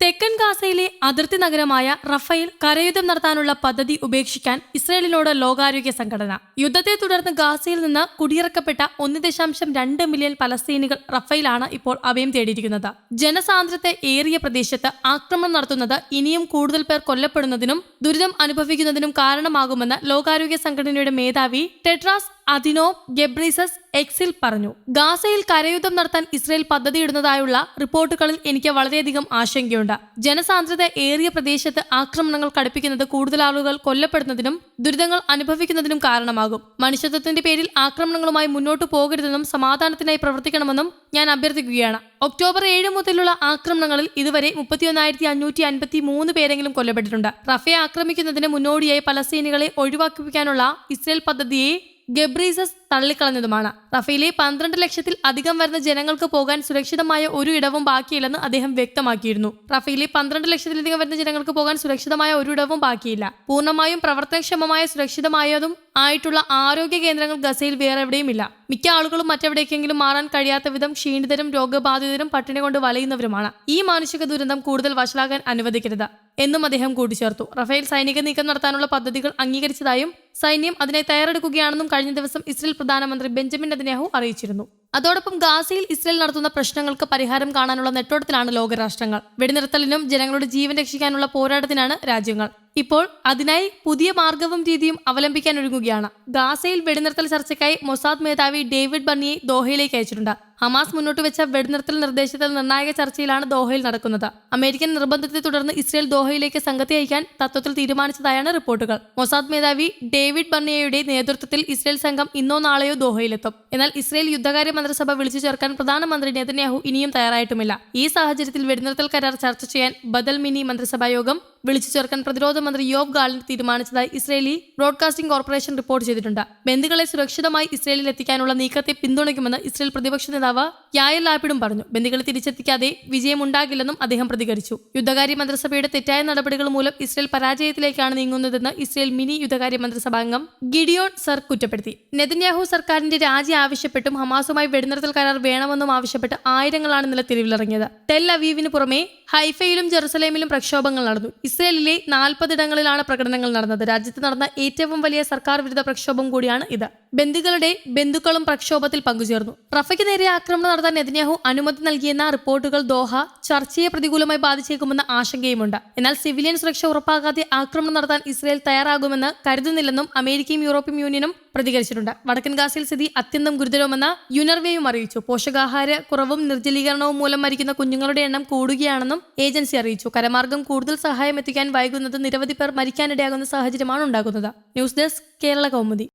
തെക്കൻ ഗാസയിലെ അതിർത്തി നഗരമായ റഫയിൽ കരയുദ്ധം നടത്താനുള്ള പദ്ധതി ഉപേക്ഷിക്കാൻ ഇസ്രയേലിനോട് ലോകാരോഗ്യ സംഘടന. യുദ്ധത്തെ തുടർന്ന് ഗാസയിൽ നിന്ന് കുടിയിറക്കപ്പെട്ട ഒന്ന് ദശാംശം രണ്ട് മില്യൺ പലസ്തീനികൾ റഫയിലാണ് ഇപ്പോൾ അഭയം തേടിയിരിക്കുന്നത്. ജനസാന്ദ്രത്തെ ഏറിയ പ്രദേശത്ത് ആക്രമണം നടത്തുന്നത് ഇനിയും കൂടുതൽ പേർ കൊല്ലപ്പെടുന്നതിനും ദുരിതം അനുഭവിക്കുന്നതിനും കാരണമാകുമെന്ന് ലോകാരോഗ്യ സംഘടനയുടെ മേധാവി ടെട്രാസ് അദിനോ ഗെബ്രീസസ് എക്സിൽ പറഞ്ഞു ഗാസയിൽ കരയുദ്ധം നടത്താൻ ഇസ്രയേൽ പദ്ധതിയിടുന്നതായുള്ള റിപ്പോർട്ടുകളിൽ എനിക്ക് വളരെയധികം ആശങ്കയുണ്ട്. ജനസാന്ദ്രത ഏറിയ പ്രദേശത്ത് ആക്രമണങ്ങൾ കടുപ്പിക്കുന്നത് കൂടുതൽ ആളുകൾ കൊല്ലപ്പെടുന്നതിനും ദുരിതങ്ങൾ അനുഭവിക്കുന്നതിനും കാരണമാകും. മനുഷ്യത്വത്തിന്റെ പേരിൽ ആക്രമണങ്ങളുമായി മുന്നോട്ടു പോകരുതെന്നും സമാധാനത്തിനായി പ്രവർത്തിക്കണമെന്നും ഞാൻ അഭ്യർത്ഥിക്കുകയാണ്. ഒക്ടോബർ ഏഴ് മുതലുള്ള ആക്രമണങ്ങളിൽ ഇതുവരെ മുപ്പത്തിയൊന്നായിരത്തി അഞ്ഞൂറ്റി അൻപത്തി മൂന്ന് പേരെങ്കിലും കൊല്ലപ്പെട്ടിട്ടുണ്ട്. റഫേ ആക്രമിക്കുന്നതിന് മുന്നോടിയായി പലസ്തീനികളെ ഒഴിവാക്കിപ്പിക്കാനുള്ള ഇസ്രയേൽ പദ്ധതിയെ ഗബ്രീസസ് തള്ളിക്കളഞ്ഞതുമാണ്. റഫേലെ പന്ത്രണ്ട് ലക്ഷത്തിൽ അധികം വരുന്ന ജനങ്ങൾക്ക് പോകാൻ സുരക്ഷിതമായ ഒരു ഇടവും ബാക്കിയില്ലെന്ന് അദ്ദേഹം വ്യക്തമാക്കിയിരുന്നു. റഫേലെ പന്ത്രണ്ട് ലക്ഷത്തിലധികം വരുന്ന ജനങ്ങൾക്ക് പോകാൻ സുരക്ഷിതമായ ഒരു ഇടവും ബാക്കിയില്ല. പൂർണമായും പ്രവർത്തനക്ഷമമായ സുരക്ഷിതമായതും ആയിട്ടുള്ള ആരോഗ്യ കേന്ദ്രങ്ങൾ ഗസയിൽ വേറെ എവിടെയുമില്ല. മിക്ക ആളുകളും മറ്റെവിടേക്കെങ്കിലും മാറാൻ കഴിയാത്ത വിധം ക്ഷീണിതരും രോഗബാധിതരും പട്ടിണി കൊണ്ട് വലയുന്നവരുമാണ്. ഈ മാനുഷിക ദുരന്തം കൂടുതൽ വഷളാകാൻ അനുവദിക്കരുത്. എന്നും അദ്ദേഹം കൂട്ടിച്ചേർത്തു. റഫേൽ സൈനിക നീക്കം നടത്താനുള്ള പദ്ധതികൾ അംഗീകരിച്ചതായും സൈന്യം അതിനെ തയ്യാറെടുക്കുകയാണെന്നും കഴിഞ്ഞ ദിവസം ഇസ്രയേൽ പ്രധാനമന്ത്രി ബെഞ്ചമിൻ നെതന്യാഹു അറിയിച്ചിരുന്നു. അതോടൊപ്പം ഗാസയിൽ ഇസ്രയേൽ നടത്തുന്ന പ്രശ്നങ്ങൾക്ക് പരിഹാരം കാണാനുള്ള നെട്ടോട്ടത്തിലാണ് ലോകരാഷ്ട്രങ്ങൾ. വെടിനിർത്തലിനും ജനങ്ങളുടെ ജീവൻ രക്ഷിക്കാനുള്ള പോരാട്ടത്തിനാണ് രാജ്യങ്ങൾ. ഇപ്പോൾ അതിനായി പുതിയ മാർഗവും രീതിയും അവലംബിക്കാൻ ഒരുങ്ങുകയാണ്. ഗാസയിൽ വെടിനിർത്തൽ ചർച്ചയ്ക്കായി മൊസാദ് മേധാവി ഡേവിഡ് ബണ്ണിയെ ദോഹയിലേക്ക് അയച്ചിട്ടുണ്ട്. ഹമാസ് മുന്നോട്ട് വെച്ച വെടിനിർത്തൽ നിർദ്ദേശത്തിൽ നിർണായക ചർച്ചയിലാണ് ദോഹയിൽ നടക്കുന്നത്. അമേരിക്കൻ നിർബന്ധത്തെ തുടർന്ന് ഇസ്രയേൽ ദോഹയിലേക്ക് സംഘത്തെ അയക്കാൻ തത്വത്തിൽ തീരുമാനിച്ചതായാണ് റിപ്പോർട്ടുകൾ. മൊസാദ് മേധാവി ഡേവിഡ് ബർണിയയുടെ നേതൃത്വത്തിൽ ഇസ്രയേൽ സംഘം ഇന്നോ നാളെയോ ദോഹയിലെത്തും. എന്നാൽ ഇസ്രയേൽ യുദ്ധകാര്യ മന്ത്രിസഭ വിളിച്ചു ചേർക്കാൻ പ്രധാനമന്ത്രി നെതന്യാഹു ഇനിയും തയ്യാറായിട്ടുമില്ല. ഈ സാഹചര്യത്തിൽ വെടിനിർത്തൽ കരാർ ചർച്ച ചെയ്യാൻ ബദൽ മിനി മന്ത്രിസഭാ യോഗം വിളിച്ചു ചേർക്കാൻ പ്രതിരോധ മന്ത്രി യോബ് ഗാലിൻ തീരുമാനിച്ചതായി ഇസ്രയേലി ബ്രോഡ്കാസ്റ്റിംഗ് കോർപ്പറേഷൻ റിപ്പോർട്ട് ചെയ്തിട്ടുണ്ട്. ബന്ധുക്കളെ സുരക്ഷിതമായി ഇസ്രയേലിൽ എത്തിക്കാനുള്ള നീക്കത്തെ പിന്തുണയ്ക്കുമെന്ന് ഇസ്രയേൽ പ്രതിപക്ഷ നേതാവ് യായൽ ലാപ്പിഡും പറഞ്ഞു ബന്ദികളെ തിരിച്ചെത്തിക്കാതെ വിജയമുണ്ടാകില്ലെന്നും അദ്ദേഹം പ്രതികരിച്ചു. യുദ്ധകാര്യ മന്ത്രിസഭയുടെ തെറ്റായ നടപടികൾ മൂലം ഇസ്രയേൽ പരാജയത്തിലേക്കാണ് നീങ്ങുന്നതെന്ന് ഇസ്രയേൽ മിനി യുദ്ധകാര്യ മന്ത്രിസഭാംഗം ഗിഡിയോൺ സർ കുറ്റപ്പെടുത്തി. നെതന്യാഹു സർക്കാരിന്റെ രാജി ആവശ്യപ്പെട്ടും ഹമാസുമായി വെടിനിർത്തൽ കരാർ വേണമെന്നും ആവശ്യപ്പെട്ട് ആയിരങ്ങളാണ് ഇന്നലെ തെരുവിലിറങ്ങിയത് ടെൽ അവീവിന് പുറമെ ഹൈഫയിലും ജെറുസലേമിലും പ്രക്ഷോഭങ്ങൾ നടന്നു. ഇസ്രയേലിലെ നാൽപ്പതിടങ്ങളിലാണ് പ്രകടനങ്ങൾ നടന്നത്. രാജ്യത്ത് നടന്ന ഏറ്റവും വലിയ സർക്കാർ വിരുദ്ധ പ്രക്ഷോഭം കൂടിയാണ് ഇത്. ബന്ധുക്കളുടെ ബന്ധുക്കളും പ്രക്ഷോഭത്തിൽ പങ്കുചേർന്നു. റഫയ്ക്ക് നേരെ ആക്രമണം നടത്താൻ നെതന്യാഹു അനുമതി നൽകിയെന്ന റിപ്പോർട്ടുകൾ ദോഹ ചർച്ചയെ പ്രതികൂലമായി ബാധിച്ചേക്കുമെന്ന ആശങ്കയുമുണ്ട്. എന്നാൽ സിവിലിയൻ സുരക്ഷ ഉറപ്പാക്കാതെ ആക്രമണം നടത്താൻ ഇസ്രായേൽ തയ്യാറാകുമെന്ന് കരുതുന്നില്ലെന്നും അമേരിക്കയും യൂറോപ്യൻ യൂണിയനും പ്രതികരിച്ചിട്ടുണ്ട്. വടക്കൻ ഗാസയിൽ സ്ഥിതി അത്യന്തം ഗുരുതരമെന്ന് യുനർവേയും അറിയിച്ചു. പോഷകാഹാര കുറവും നിർജലീകരണവും മൂലം മരിക്കുന്ന കുഞ്ഞുങ്ങളുടെ എണ്ണം കൂടുകയാണെന്നും ഏജൻസി അറിയിച്ചു. കരമാർഗം കൂടുതൽ സഹായം എത്തിക്കാൻ വൈകുന്നത് നിരവധി പേർ മരിക്കാനിടയാകുന്ന സാഹചര്യമാണ് ഉണ്ടാകുന്നത്. News desk Kerala Kaumudi.